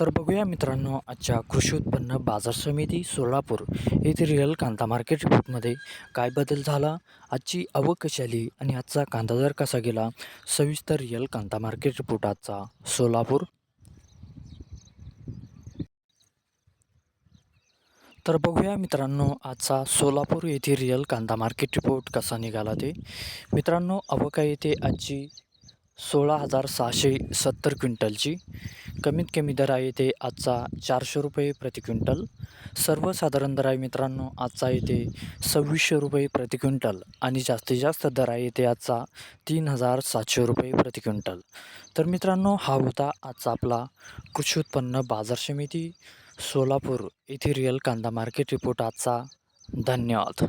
तर बघूया मित्रांनो आजच्या कृषी उत्पन्न बाजार समिती सोलापूर येथे रिअल कांदा मार्केट रिपोर्टमध्ये काय बदल झाला आजची आवक कशी आली आणि आजचा कांदा दर कसा गेला सविस्तर रिअल कांदा मार्केट रिपोर्ट आजचा सोलापूर. तर बघूया मित्रांनो आजचा सोलापूर येथे रिअल कांदा मार्केट रिपोर्ट कसा निघाला ते. मित्रांनो अवका येथे आजची सोळा हजार सहाशे सत्तर क्विंटलची. कमीत कमी दर आहे ते आजचा चारशे रुपये प्रति क्विंटल. सर्वसाधारण दर आहे मित्रांनो आजचा येते सव्वीसशे रुपये प्रति क्विंटल आणि जास्तीत जास्त दर आहे ते आजचा तीन हजार सातशे रुपये प्रति क्विंटल. तर मित्रांनो हा होता आजचा आपला कृषी उत्पन्न बाजार समिती सोलापूर येथे रिअल कांदा मार्केट रिपोर्ट आजचा. धन्यवाद.